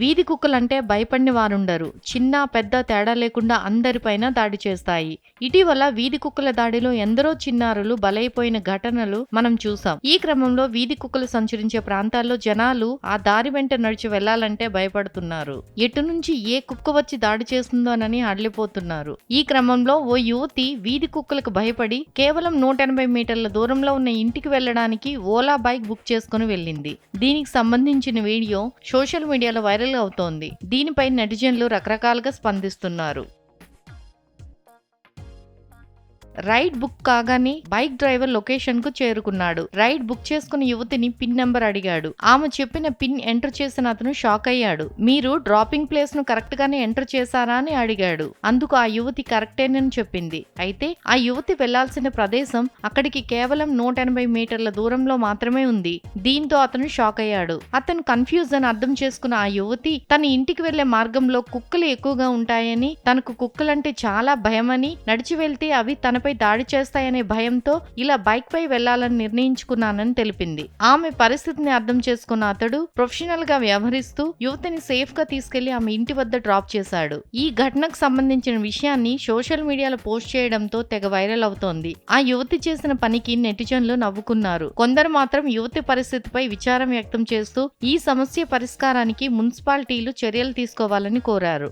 వీధి కుక్కలంటే భయపడిన వారుండరు చిన్న పెద్ద తేడా లేకుండా అందరిపైన దాడి చేస్తాయి. ఇటీవల వీధి కుక్కల దాడిలో ఎందరో చిన్నారులు బలైపోయిన ఘటనలు మనం చూసాం ఈ క్రమంలో వీధి కుక్కలు సంచరించే ప్రాంతాల్లో జనాలు ఆ దారి వెంట నడిచి వెళ్ళాలంటే భయపడుతున్నారు. ఎటు నుంచి ఏ కుక్క వచ్చి దాడి చేస్తుందోనని అడ్లిపోతున్నారు ఈ క్రమంలో ఓ యువతి వీధి కుక్కలకు భయపడి కేవలం నూట ఎనభై మీటర్ల దూరంలో ఉన్న ఇంటికి వెళ్ళడానికి ఓలా బైక్ బుక్ చేసుకుని వెళ్ళింది. దీనికి సంబంధించిన వీడియో సోషల్ మీడియాలో వైరల్ అవుతోంది. దీనిపై నెటిజన్లు రకరకాలుగా స్పందిస్తున్నారు. రైడ్ బుక్ కాగానే బైక్ డ్రైవర్ లొకేషన్కు చేరుకున్నాడు. రైడ్ బుక్ చేసుకున్న యువతిని పిన్ నెంబర్ అడిగాడు. ఆమె చెప్పిన పిన్ ఎంటర్ చేసిన అతను షాక్ అయ్యాడు. మీరు డ్రాపింగ్ ప్లేస్ను కరెక్ట్ గానే ఎంటర్ చేశారా అని అడిగాడు. అందుకు ఆ యువతి కరెక్టేనని చెప్పింది. అయితే ఆ యువతి వెళ్ళాల్సిన ప్రదేశం అక్కడికి కేవలం నూట ఎనభై మీటర్ల దూరంలో మాత్రమే ఉంది. దీంతో అతను షాక్ అయ్యాడు. అతను కన్ఫ్యూజ్ అని అర్థం చేసుకున్న ఆ యువతి తన ఇంటికి వెళ్ళే మార్గంలో కుక్కలు ఎక్కువగా ఉంటాయని తనకు కుక్కలంటే చాలా భయమని నడిచి వెళ్తే అవి తన తనపై దాడి చేస్తాయనే భయంతో ఇలా బైక్ పై వెళ్ళాలని నిర్ణయించుకున్నానని తెలిపింది. ఆమె పరిస్థితిని అర్థం చేసుకున్న అతడు ప్రొఫెషనల్గా వ్యవహరిస్తూ యువతిని సేఫ్గా తీసుకెళ్ళి ఆమె ఇంటి వద్ద డ్రాప్ చేశాడు. ఈ ఘటనకు సంబంధించిన విషయాన్ని సోషల్ మీడియాలో పోస్ట్ చేయడంతో తెగ వైరల్ అవుతోంది. ఆ యువతి చేసిన పనికి నెటిజన్లు నవ్వుకున్నారు. కొందరు మాత్రం యువతి పరిస్థితిపై విచారం వ్యక్తం చేస్తూ ఈ సమస్య పరిష్కారానికి మున్సిపాలిటీలు చర్యలు తీసుకోవాలని కోరారు.